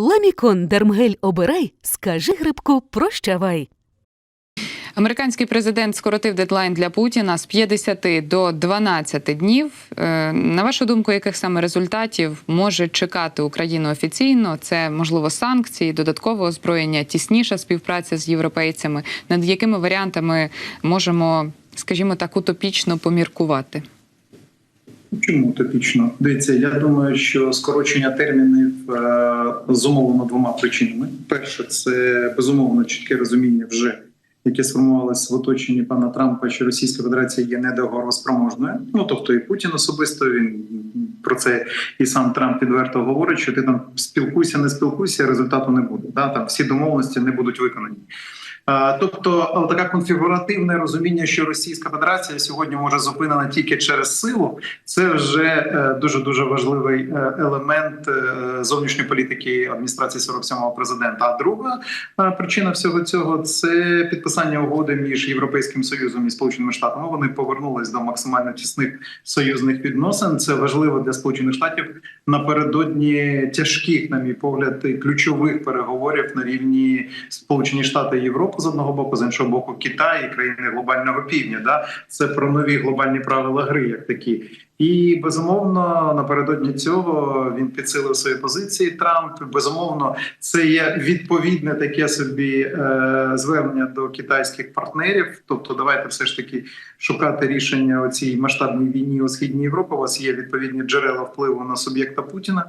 Ламікон Дермгель обирай, скажи грибку прощавай. Американський президент скоротив дедлайн для Путіна з 50 до 12 днів. Е, На вашу думку, яких саме результатів може чекати Україну офіційно? Це можливо санкції, додаткове озброєння, тісніша співпраця з європейцями. Над якими варіантами можемо, скажімо так, утопічно поміркувати? Чому утопічно? Дивіться, я думаю, що скорочення термінів е, зумовлено двома причинами. Перше, це безумовно чітке розуміння вже. Яке сформувалося в оточенні пана Трампа, що Російська Федерація є недоговороспроможною. Ну тобто, і Путін особисто він про це і сам Трамп відверто говорить, що ти там спілкуйся, не спілкуйся, результату не буде. Да? Там всі домовленості не будуть виконані. Е, Тобто таке конфігуративне розуміння, що Російська Федерація сьогодні може зупинена тільки через силу, це вже дуже дуже важливий е, елемент е, зовнішньої політики адміністрації 47-го президента. А друга причина всього цього це підписання угоди між Європейським Союзом і Сполученими Штатами. Вони повернулись до максимально тісних союзних відносин. Це важливо для Сполучених Штатів напередодні тяжких, на мій погляд, ключових переговорів на рівні Сполучені Штати Європи з одного боку, з іншого боку, Китай і країни глобального півдня. Да, це про нові глобальні правила гри, як такі. І безумовно, напередодні цього він підсилив свої позиції. Трамп безумовно, це є відповідне таке собі е, звернення до китайських партнерів. Тобто, давайте все ж таки шукати рішення у цій масштабній війні у східній Європі. У вас є відповідні джерела впливу на суб'єкта Путіна.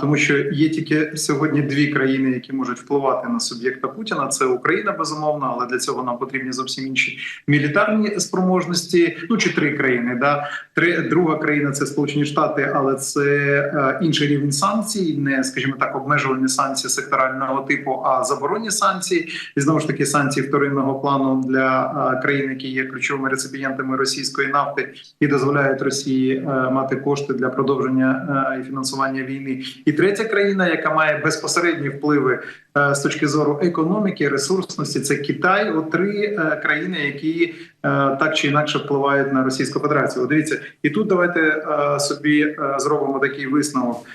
Тому що є тільки сьогодні дві країни, які можуть впливати на суб'єкта Путіна. Це Україна, безумовно, але для цього нам потрібні зовсім інші мілітарні спроможності. Ну чи три країни. Да, три друга країна це Сполучені Штати, але це е, інший рівень санкцій, не скажімо так, обмежувальні санкції секторального типу, а заборонні санкції. І знову ж таки санкції вторинного плану для е, країн, які є ключовими реципієнтами російської нафти і дозволяють Росії е, мати кошти для продовження і фінансування війни. І третя країна, яка має безпосередні впливи е, з точки зору економіки, ресурсності, це Китай. О три е, країни, які е, так чи інакше впливають на Російську Федерацію. Дивіться, і тут давайте собі зробимо такий висновок.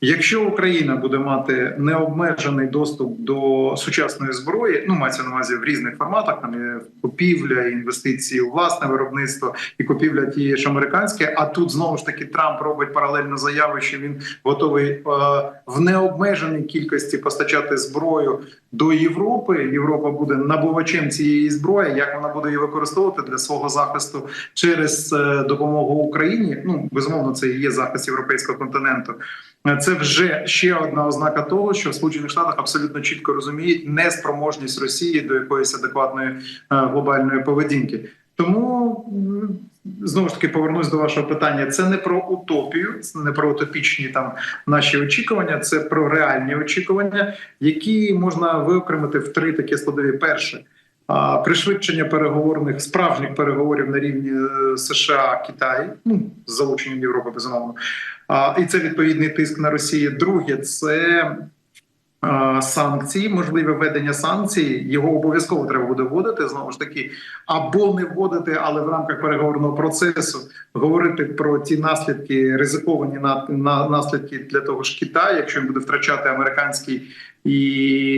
Якщо Україна буде мати необмежений доступ до сучасної зброї, ну мається на увазі в різних форматах, там є купівля, інвестиції у власне виробництво і купівля тієї ж американське. А тут знову ж таки Трамп робить паралельно заяви, що він готовий е, в необмеженій кількості постачати зброю до Європи. Європа буде набувачем цієї зброї. Як вона буде її використовувати для свого захисту через е, допомогу Україні? Ну безумовно, це і є захист європейського континенту. Це вже ще одна ознака того, що в Сполучених Штатах абсолютно чітко розуміють неспроможність Росії до якоїсь адекватної е, глобальної поведінки. Тому знову ж таки повернусь до вашого питання. Це не про утопію, це не про утопічні там наші очікування, це про реальні очікування, які можна виокремити в три такі складові. Перше. Пришвидшення переговорних справжніх переговорів на рівні е, США Китай, ну залученням Європи, безумовно. І це відповідний тиск на Росію. Друге, це санкції, можливе введення санкцій. Його обов'язково треба буде вводити знову ж таки, або не вводити, але в рамках переговорного процесу говорити про ті наслідки, ризиковані на, на наслідки для того ж Китаю, якщо він буде втрачати американські і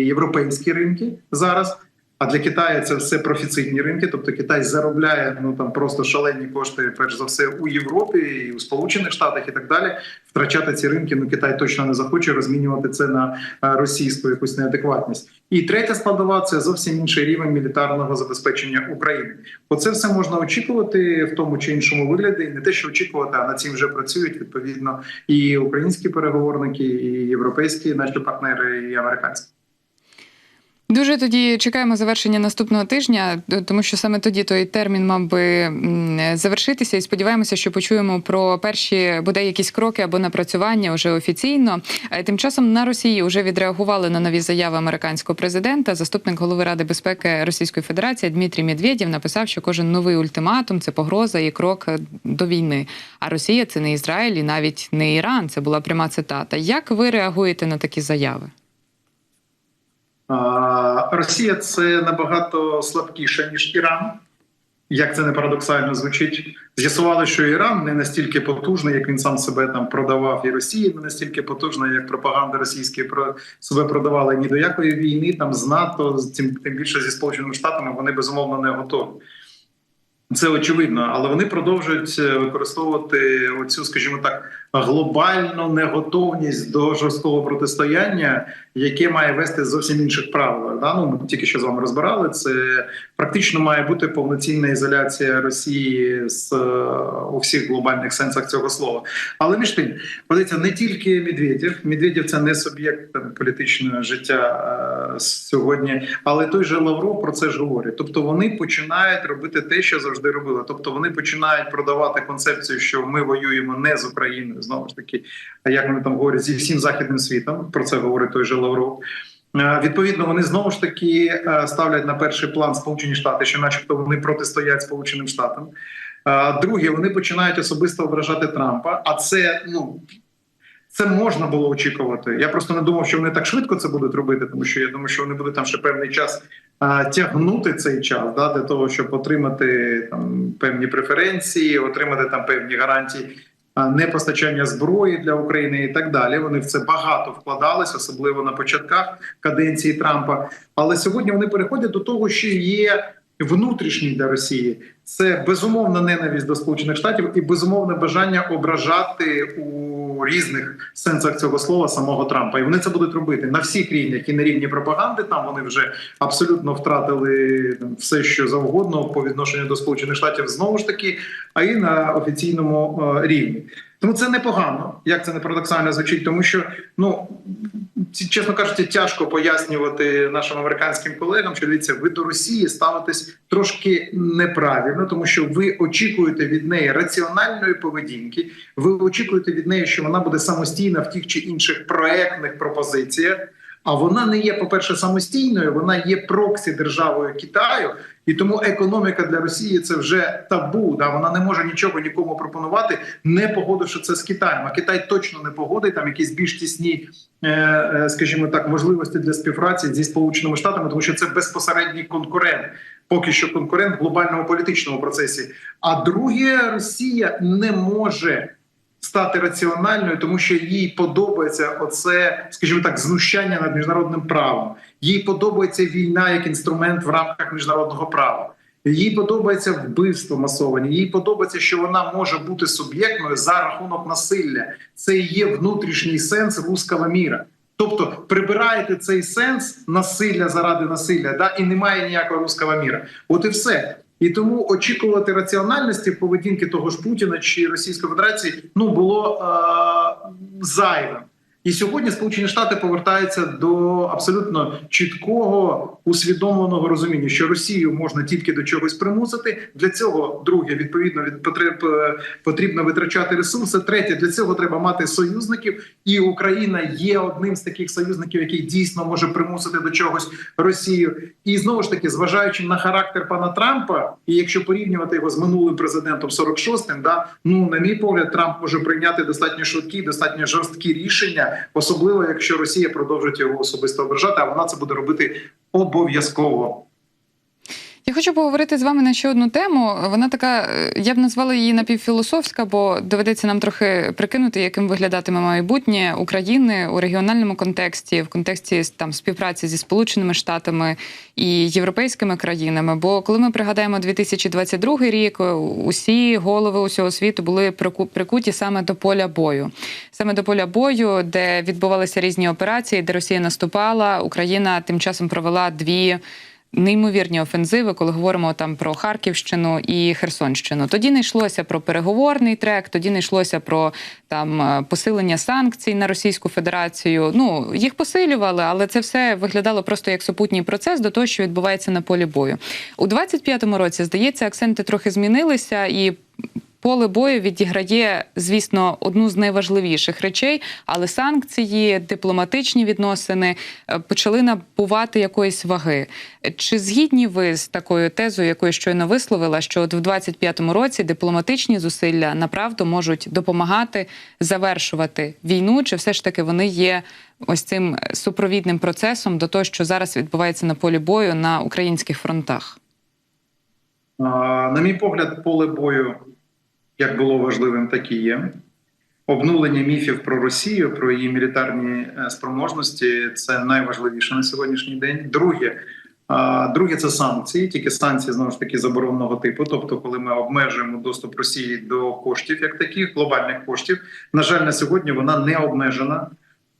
європейські ринки зараз. А для Китаю це все профіцитні ринки, тобто Китай заробляє ну там просто шалені кошти, перш за все, у Європі і у Сполучених Штатах і так далі. Втрачати ці ринки, ну Китай точно не захоче розмінювати це на е, російську якусь неадекватність. І третя складова це зовсім інший рівень мілітарного забезпечення України. Оце все можна очікувати в тому чи іншому вигляді. І не те, що очікувати, а над цим вже працюють відповідно і українські переговорники, і європейські наші партнери, і американські. Дуже тоді чекаємо завершення наступного тижня, тому що саме тоді той термін мав би завершитися, і сподіваємося, що почуємо про перші буде якісь кроки або напрацювання вже офіційно. Е, Тим часом на Росії вже відреагували на нові заяви американського президента. Заступник голови ради безпеки Російської Федерації Дмитрій Медведєв написав, що кожен новий ультиматум це погроза і крок до війни. А Росія це не Ізраїль і навіть не Іран. Це була пряма цитата. Як ви реагуєте на такі заяви? Росія це набагато слабкіша ніж Іран. як це не парадоксально звучить, з'ясували, що Іран не настільки потужний, як він сам себе там продавав, і Росія не настільки потужна, як пропаганда російська про себе продавала ні до якої війни, там з НАТО, тим, тим більше зі Сполученими Штатами, вони безумовно не готові. Це очевидно, але вони продовжують е, використовувати оцю, скажімо так, глобальну неготовність до жорсткого протистояння, яке має вести зовсім інших правил. Да? Ну, ми тільки що з вами розбирали. Це практично має бути повноцінна ізоляція Росії з е, у всіх глобальних сенсах цього слова. Але між тим, подивіться, не тільки Медведєв. Медведєв це не суб'єкт політичного життя е, сьогодні, але той же Лавров про це ж говорить. Тобто вони починають робити те, що завжди робили. Тобто вони починають продавати концепцію, що ми воюємо не з Україною, знову ж таки, а як вони там говорять, зі всім західним світом. Про це говорить той же Лавров. Е, Відповідно, вони знову ж таки е, ставлять на перший план Сполучені Штати, що, начебто, вони протистоять Сполученим Штатам. Е, Друге, вони починають особисто ображати Трампа. А це ну це можна було очікувати. Я просто не думав, що вони так швидко це будуть робити, тому що я думаю, що вони будуть там ще певний час тягнути цей час да, для того, щоб отримати там певні преференції, отримати там певні гарантії. А, Непостачання зброї для України і так далі. Вони в це багато вкладались, особливо на початках каденції Трампа. Але сьогодні вони переходять до того, що є внутрішній для Росії. Це безумовна ненависть до Сполучених Штатів і безумовне бажання ображати у різних сенсах цього слова самого Трампа. І вони це будуть робити на всіх рівнях і на рівні пропаганди. Там вони вже абсолютно втратили все, що завгодно по відношенню до Сполучених Штатів знову ж таки, а і на офіційному е, рівні. Тому це непогано, як це не парадоксально звучить, тому що ну чесно кажучи, тяжко пояснювати нашим американським колегам, що дивіться, ви до Росії ставитесь трошки неправильно, тому що ви очікуєте від неї раціональної поведінки. Ви очікуєте від неї, що вона буде самостійна в тих чи інших проектних пропозиціях. А вона не є, по-перше, самостійною, вона є проксі державою Китаю, і тому економіка для Росії це вже табу. Да? Вона не може нічого нікому пропонувати, не погодивши це з Китаєм. А Китай точно не погодить там якісь більш тісні, е, е, скажімо так, можливості для співпраці зі Сполученими Штатами, тому що це безпосередній конкурент. Поки що конкурент в глобальному політичному процесі. А друге, Росія не може стати раціональною, тому що їй подобається оце, скажімо так, знущання над міжнародним правом. Їй подобається війна як інструмент в рамках міжнародного права. Їй подобається вбивство масовані. Їй подобається, що вона може бути суб'єктною за рахунок насилля. Це є внутрішній сенс руского міра. Тобто прибираєте цей сенс насилля заради насилля, да і немає ніякого руского міра. От і все. І тому очікувати раціональності поведінки того ж Путіна чи Російської Федерації ну було е- зайвим. І сьогодні Сполучені Штати повертаються до абсолютно чіткого усвідомленого розуміння, що Росію можна тільки до чогось примусити. Для цього друге відповідно від потреб потрібно витрачати ресурси. Третє для цього треба мати союзників, і Україна є одним з таких союзників, який дійсно може примусити до чогось Росію. І знову ж таки, зважаючи на характер пана Трампа, і якщо порівнювати його з минулим президентом 46-м, да ну на мій погляд, Трамп може прийняти достатньо швидкі, достатньо жорсткі рішення, особливо якщо Росія продовжить його особисто ображати, а вона це буде робити обов'язково. Я хочу поговорити з вами на ще одну тему. Вона така, е, я б назвала її напівфілософська, бо доведеться нам трохи прикинути, яким виглядатиме майбутнє України у регіональному контексті, в контексті там співпраці зі Сполученими Штатами і європейськими країнами. Бо коли ми пригадаємо 2022 рік, усі голови усього світу були прику- прикуті саме до поля бою, саме до поля бою, де відбувалися різні операції, де Росія наступала. Україна тим часом провела дві неймовірні офензиви, коли говоримо там про Харківщину і Херсонщину. Тоді не йшлося про переговорний трек, тоді не йшлося про там е, посилення санкцій на Російську Федерацію. Ну їх посилювали, але це все виглядало просто як супутній процес до того, що відбувається на полі бою. У 25-му році здається, акценти трохи змінилися і. Поле бою відіграє, звісно, одну з найважливіших речей, але санкції, дипломатичні відносини е, почали набувати якоїсь ваги. Чи згідні ви з такою тезою, яку щойно висловила, що от в 25-му році дипломатичні зусилля направду можуть допомагати завершувати війну? Чи все ж таки вони є ось цим супровідним процесом до того, що зараз відбувається на полі бою на українських фронтах? На мій погляд, поле бою як було важливим, так і є. Обнулення міфів про Росію, про її мілітарні е, спроможності це найважливіше на сьогоднішній день. Друге, друге це санкції, тільки санкції знову ж таки заборонного типу. Тобто, коли ми обмежуємо доступ Росії до коштів, як таких глобальних коштів, на жаль, на сьогодні вона не обмежена.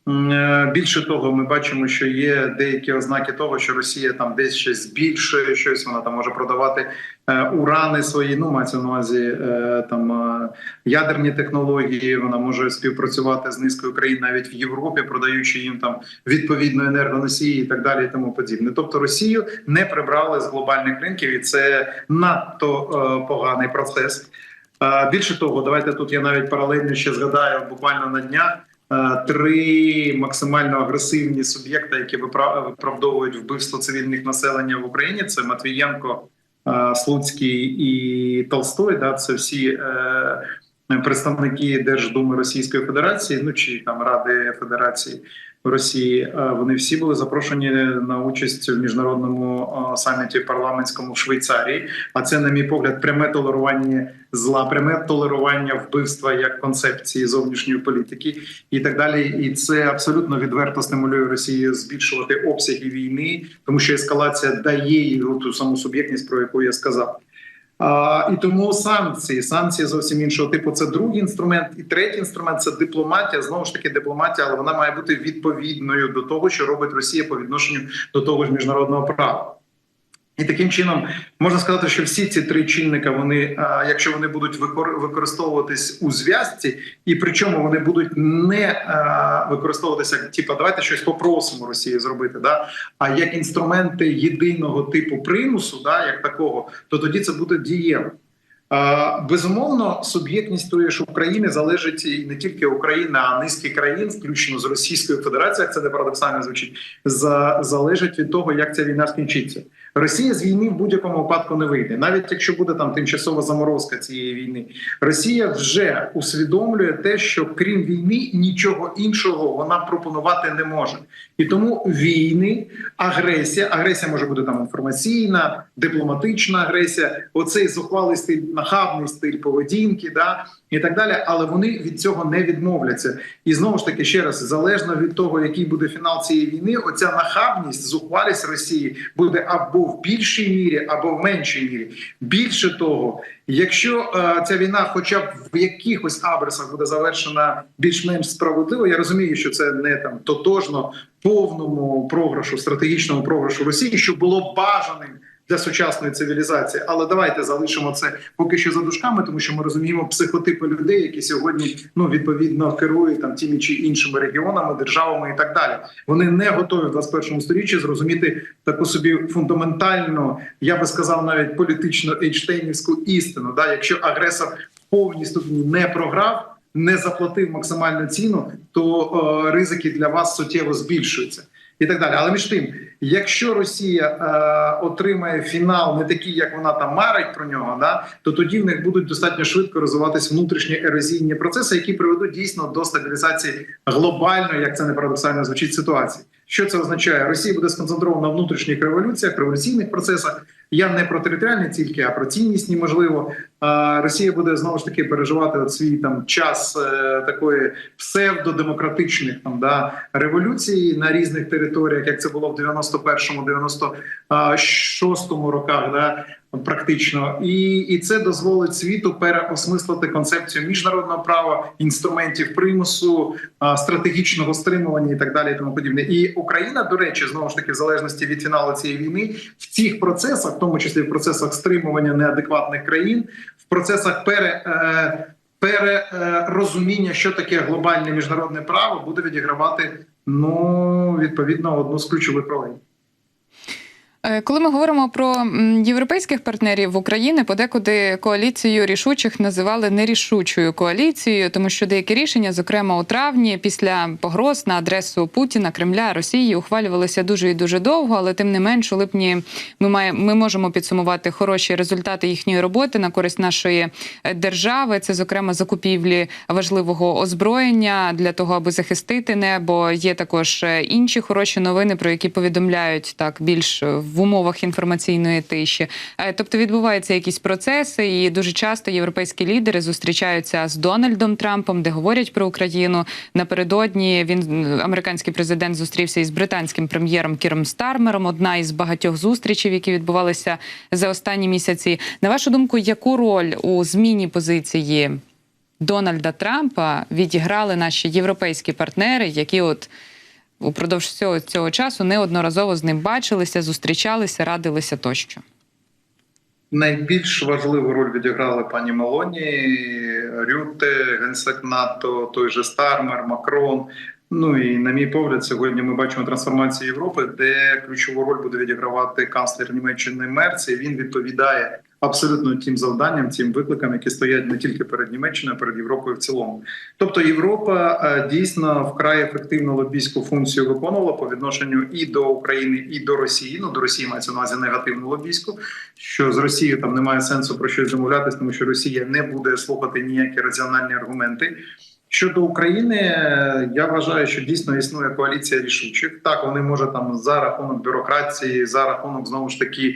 Е, Більше того, ми бачимо, що є деякі ознаки того, що Росія там десь щось збільшує, щось вона там може продавати е, урани свої. Ну мається на увазі е, там ядерні технології. Вона може співпрацювати з низкою країн навіть в Європі, продаючи їм там відповідно енергоносії і так далі, і тому подібне. Тобто Росію не прибрали з глобальних ринків, і це надто поганий процес. Більше того, давайте тут я навіть паралельно ще згадаю буквально на днях. Е, Три максимально агресивні суб'єкти, які випра- виправдовують вбивство цивільних населення в Україні, це Матвієнко, е, Слуцький і Толстой. Да, це всі е, представники Держдуми Російської Федерації, ну чи там Ради Федерації Росії. Е, Вони всі були запрошені на участь в міжнародному е, саміті парламентському в Швейцарії. А це, на мій погляд, пряме толерування зла, пряме толерування вбивства як концепції зовнішньої політики і так далі. І це абсолютно відверто стимулює Росію збільшувати обсяги війни, тому що ескалація дає їй ту саму суб'єктність, про яку я сказав. А, і тому санкції, санкції зовсім іншого типу. Це другий інструмент, і третій інструмент це дипломатія. Знову ж таки, дипломатія, але вона має бути відповідною до того, що робить Росія по відношенню до того ж міжнародного права. І таким чином можна сказати, що всі ці три чинника, вони, якщо вони будуть використовуватись у зв'язці, і причому вони будуть не використовуватися як типа, давайте щось попросимо Росії зробити, да а як інструменти єдиного типу примусу, да, як такого, то тоді це буде дієво. Безумовно, суб'єктність тої ж України залежить і не тільки України, а низки країн, включно з Російською Федерацією, як це не парадоксально звучить, залежить від того, як ця війна скінчиться. Росія з війни в будь-якому випадку не вийде, навіть якщо буде там тимчасова заморозка цієї війни. Росія вже усвідомлює те, що крім війни нічого іншого вона пропонувати не може, і тому війни, агресія, агресія може бути там інформаційна, дипломатична агресія, оцей зухвалий стиль, нахабний стиль поведінки, да і так далі. Але вони від цього не відмовляться. І знову ж таки, ще раз, залежно від того, який буде фінал цієї війни, оця нахабність, зухвалість Росії буде або в більшій мірі, або в меншій мірі. Більше того, якщо е, ця війна, хоча б в якихось абрисах буде завершена більш-менш справедливо, я розумію, що це не там тотожно повному програшу, стратегічному програшу Росії, що було бажаним для сучасної цивілізації. Але давайте залишимо це поки що за дужками, тому що ми розуміємо психотипи людей, які сьогодні ну відповідно керують там тими чи іншими регіонами, державами і так далі. Вони не готові в 21 сторіччі зрозуміти таку собі фундаментальну, я би сказав, навіть політично ейчтейнівську істину. Да, якщо агресор ступені не програв. Не заплатив максимальну ціну, то е, ризики для вас суттєво збільшуються і так далі. Але між тим, якщо Росія е, отримає фінал не такий, як вона там марить про нього, да то тоді в них будуть достатньо швидко розвиватись внутрішні ерозійні процеси, які приведуть дійсно до стабілізації глобальної, як це не парадоксально звучить ситуації. Що це означає? Росія буде сконцентрована на внутрішніх революціях, революційних процесах. Я не про територіальні тільки, а про ціннісні, можливо. Росія буде знову ж таки переживати свій там час е, такої псевдодемократичних там да революцій на різних територіях, як це було в 91-му, 96-му роках, да практично, і, і це дозволить світу переосмислити концепцію міжнародного права, інструментів примусу, стратегічного стримування і так далі. І тому подібне. І Україна, до речі, знову ж таки, в залежності від фіналу цієї війни, в цих процесах, в тому числі в процесах стримування неадекватних країн, процесах пере. Е, Перерозуміння, що таке глобальне міжнародне право, буде відігравати ну відповідно одну з ключових ролей. Е, Коли ми говоримо про європейських партнерів України, подекуди коаліцію рішучих називали нерішучою коаліцією, тому що деякі рішення, зокрема у травні, після погроз на адресу Путіна, Кремля, Росії, ухвалювалися дуже і дуже довго. Але тим не менш, у липні ми маємо ми можемо підсумувати хороші результати їхньої роботи на користь нашої е, держави. Це зокрема закупівлі важливого озброєння для того, аби захистити небо. Є також е, інші хороші новини, про які повідомляють так більш в в умовах інформаційної тиші. Е, Тобто відбуваються якісь процеси, і дуже часто європейські лідери зустрічаються з Дональдом Трампом, де говорять про Україну. Напередодні він американський президент зустрівся із британським прем'єром Кіром Стармером. Одна із багатьох зустрічей, які відбувалися за останні місяці. На вашу думку, яку роль у зміні позиції Дональда Трампа відіграли наші європейські партнери, які от упродовж всього цього часу неодноразово з ним бачилися, зустрічалися, радилися тощо. Найбільш важливу роль відіграли пані Мелоні, Рюте, генсек НАТО, той же Стармер, Макрон. Ну і на мій погляд, сьогодні ми бачимо трансформацію Європи, де ключову роль буде відігравати канцлер Німеччини Мерц. І Він відповідає абсолютно тим завданням, тим викликам, які стоять не тільки перед Німеччиною, а перед Європою в цілому. Тобто Європа е, дійсно вкрай ефективну лобійську функцію виконувала по відношенню і до України, і до Росії. Ну до Росії мається на увазі негативну лобійську, що з Росією там немає сенсу про щось домовлятися, тому що Росія не буде слухати ніякі раціональні аргументи. Щодо України, е, я вважаю, що дійсно існує коаліція рішучих. Так, вони може там за рахунок бюрократії, за рахунок знову ж таки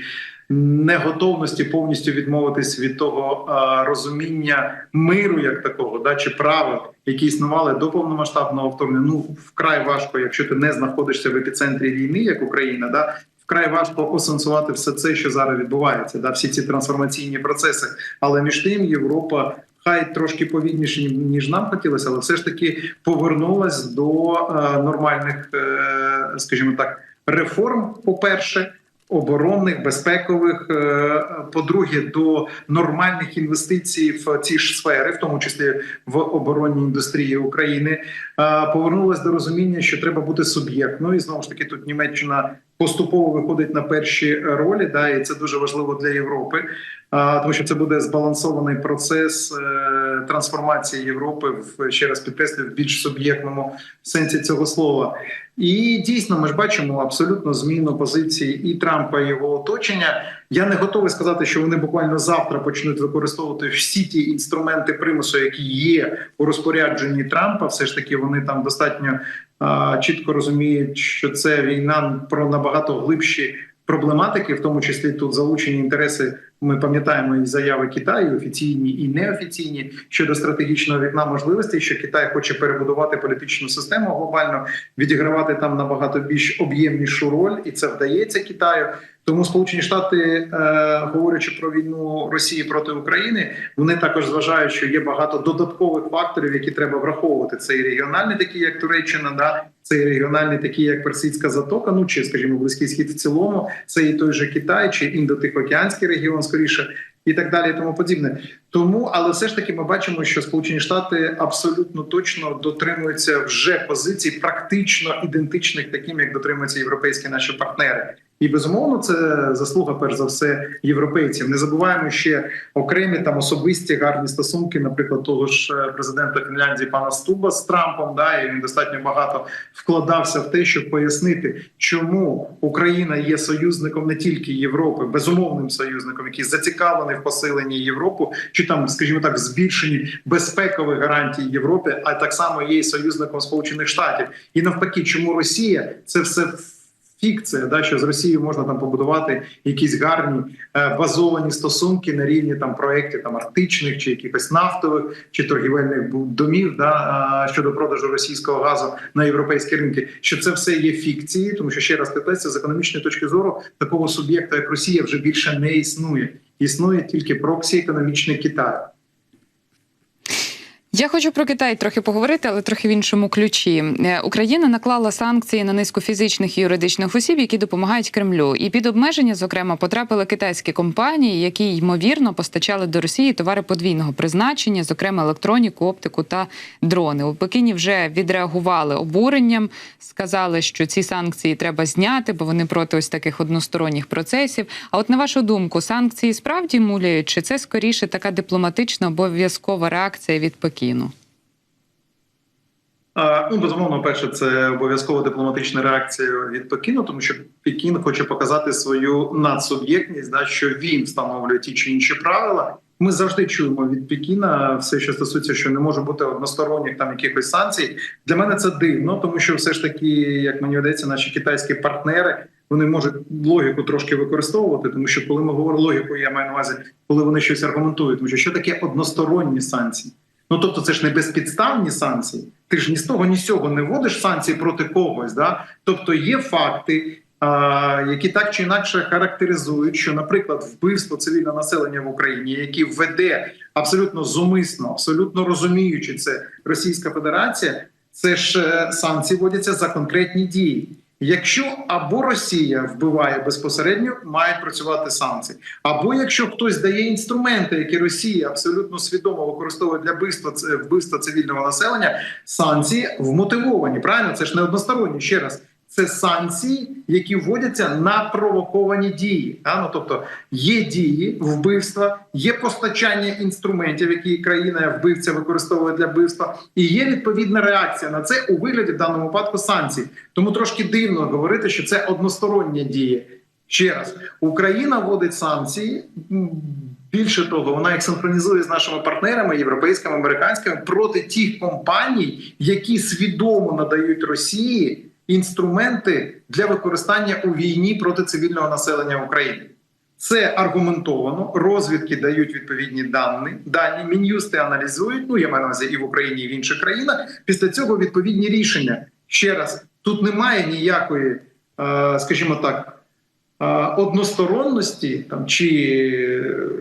неготовності повністю відмовитись від того а, розуміння миру, як такого, да чи правил, які існували до повномасштабного вторгнення. Ну вкрай важко, якщо ти не знаходишся в епіцентрі війни, як Україна, да. Вкрай важко осенсувати все це, що зараз відбувається, да всі ці трансформаційні процеси. Але між тим Європа хай трошки повільніше ніж нам хотілося, але все ж таки повернулась до е, нормальних, е, скажімо так, реформ. По перше. Оборонних, безпекових, е, по-друге, до нормальних інвестицій в ці ж сфери, в тому числі в оборонній індустрії України, е, повернулась до розуміння, що треба бути суб'єктною. І знову ж таки, тут Німеччина поступово виходить на перші ролі. Да, і це дуже важливо для Європи, а, тому що це буде збалансований процес е, трансформації Європи в ще раз підкреслюю в більш суб'єктному сенсі цього слова. І дійсно, ми ж бачимо абсолютно зміну позиції і Трампа і його оточення. Я не готовий сказати, що вони буквально завтра почнуть використовувати всі ті інструменти примусу, які є у розпорядженні Трампа. Все ж таки, вони там достатньо чітко розуміють, що це війна про набагато глибші проблематики, в тому числі тут залучені інтереси. Ми пам'ятаємо і заяви Китаю, офіційні і неофіційні щодо стратегічного вікна можливостей, що Китай хоче перебудувати політичну систему глобально, відігравати там набагато більш об'ємнішу роль, і це вдається Китаю. Тому Сполучені Штати, е, говорячи про війну Росії проти України, вони також зважають, що є багато додаткових факторів, які треба враховувати. Це і регіональні, такі як Туреччина, да це і регіональні, такі як Персидська затока. Ну чи скажімо, близький схід в цілому, це і той же Китай, чи індотихоокеанський регіон, скоріше. І так далі, і тому подібне. Тому, але все ж таки, ми бачимо, що Сполучені Штати абсолютно точно дотримуються вже позицій, практично ідентичних таким, як дотримуються європейські наші партнери. І безумовно, це заслуга, перш за все, європейців. Не забуваємо ще окремі там особисті гарні стосунки, наприклад, того ж е, президента Фінляндії пана Стуба з Трампом. Да, і він достатньо багато вкладався в те, щоб пояснити, чому Україна є союзником не тільки Європи, безумовним союзником, який зацікавлений в посиленні Європи, чи там, скажімо так, збільшенні безпекових гарантій Європи, а так само є союзником Сполучених Штатів. І навпаки, чому Росія це все фікція, да що з Росією можна там побудувати якісь гарні е, базовані стосунки на рівні там проєктів там арктичних чи якихось нафтових чи торгівельних домів, да е, щодо продажу російського газу на європейські ринки. Що це все є фікції, тому що ще раз питається з економічної точки зору такого суб'єкта, як Росія, вже більше не існує. Існує тільки проксі економічний Китай. Я хочу про Китай трохи поговорити, але трохи в іншому ключі. Е, Україна наклала санкції на низку фізичних і юридичних осіб, які допомагають Кремлю. І під обмеження, зокрема, потрапили китайські компанії, які ймовірно постачали до Росії товари подвійного призначення, зокрема електроніку, оптику та дрони. У Пекіні вже відреагували обуренням, сказали, що ці санкції треба зняти, бо вони проти ось таких односторонніх процесів. А от на вашу думку, санкції справді муляють, чи це скоріше така дипломатична обов'язкова реакція від Пекіну? А, Ну, безумовно, перше, це обов'язкова дипломатична реакція від Пекіну, тому що Пекін хоче показати свою надсуб'єктність, да, що він встановлює ті чи інші правила. Ми завжди чуємо від Пекіна все, що стосується, що не може бути односторонніх там якихось санкцій. Для мене це дивно, тому що все ж таки, як мені видається, наші китайські партнери вони можуть логіку трошки використовувати, тому що коли ми говоримо логіку, я маю на увазі, коли вони щось аргументують, тому що що таке односторонні санкції? Ну тобто, це ж не безпідставні санкції. Ти ж ні з того, ні з цього не вводиш санкції проти когось. Да? Тобто є факти, а, які так чи інакше характеризують, що, наприклад, вбивство цивільного населення в Україні, які веде абсолютно зумисно, абсолютно розуміючи це Російська Федерація, це ж е, санкції вводяться за конкретні дії. Якщо або Росія вбиває безпосередньо, мають працювати санкції, або якщо хтось дає інструменти, які Росія абсолютно свідомо використовує для вбивства вбивства цивільного населення, санкції вмотивовані. Правильно, це ж не односторонні. Ще раз, це санкції, які вводяться на провоковані дії. А? Ну, тобто є дії вбивства, є постачання інструментів, які країна вбивця використовує для вбивства, і є відповідна реакція на це у вигляді в даному випадку санкцій. Тому трошки дивно говорити, що це одностороння дія. Ще раз, Україна вводить санкції. Більше того, вона їх синхронізує з нашими партнерами, європейськими, американськими, проти тих компаній, які свідомо надають Росії інструменти для використання у війні проти цивільного населення України. Це аргументовано. Розвідки дають відповідні дані. Дані мін'юсти аналізують. Ну я маю на увазі і в Україні, і в інших країнах. Після цього відповідні рішення. Ще раз тут немає ніякої, е, скажімо так, е, односторонності там чи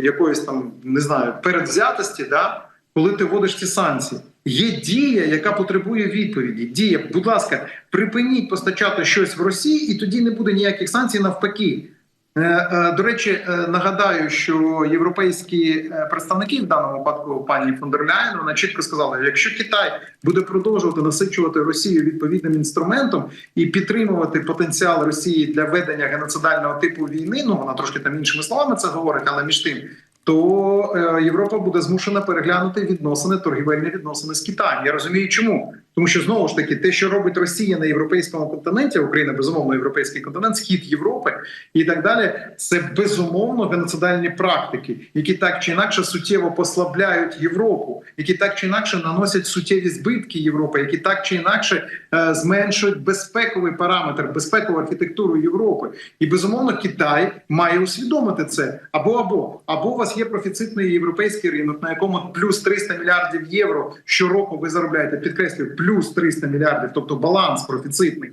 якоїсь там не знаю передвзятості, да, коли ти вводиш ці санкції. Є дія, яка потребує відповіді. Дія, будь ласка, припиніть постачати щось в Росії, і тоді не буде ніяких санкцій навпаки. Е, е, До речі, е, нагадаю, що європейські представники в даному випадку пані фон вона чітко сказала: якщо Китай буде продовжувати насичувати Росію відповідним інструментом і підтримувати потенціал Росії для ведення геноцидального типу війни, ну вона трошки там іншими словами це говорить, але між тим. То е, Європа буде змушена переглянути відносини, торгівельні відносини з Китаєм. Я розумію, чому тому, що знову ж таки те, що робить Росія на європейському континенті, Україна безумовно європейський континент, схід Європи і так далі, це безумовно геноцидальні практики, які так чи інакше суттєво послабляють Європу, які так чи інакше наносять суттєві збитки Європи, які так чи інакше е, зменшують безпековий параметр, безпекову архітектуру Європи. І безумовно Китай має усвідомити це або або або у вас є профіцитний європейський ринок, на якому плюс 300 мільярдів євро щороку ви заробляєте. Підкреслюю, плюс 300 мільярдів, тобто баланс профіцитний.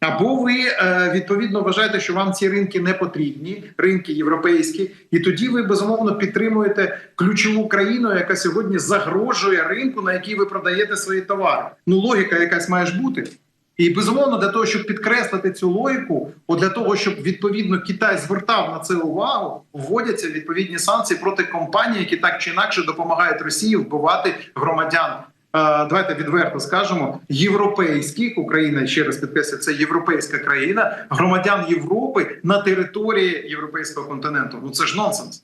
Або ви е, відповідно вважаєте, що вам ці ринки не потрібні, ринки європейські, і тоді ви безумовно підтримуєте ключову країну, яка сьогодні загрожує ринку, на який ви продаєте свої товари. Ну логіка якась має ж бути. І безумовно, для того, щоб підкреслити цю логіку, от для того, щоб відповідно Китай звертав на це увагу, вводяться відповідні санкції проти компаній, які так чи інакше допомагають Росії вбивати громадян. Е, Давайте відверто скажемо європейських Україна ще раз підкреслюю, це європейська країна, громадян Європи на території європейського континенту. Ну це ж нонсенс.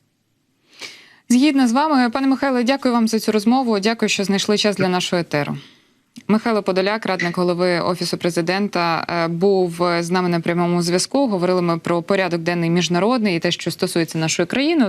Згідно з вами, пане Михайле, дякую вам за цю розмову. Дякую, що знайшли час для нашого етеру. Михайло Подоляк, радник голови офісу президента, е, був з нами на прямому зв'язку. Говорили ми про порядок денний міжнародний і те, що стосується нашої країни.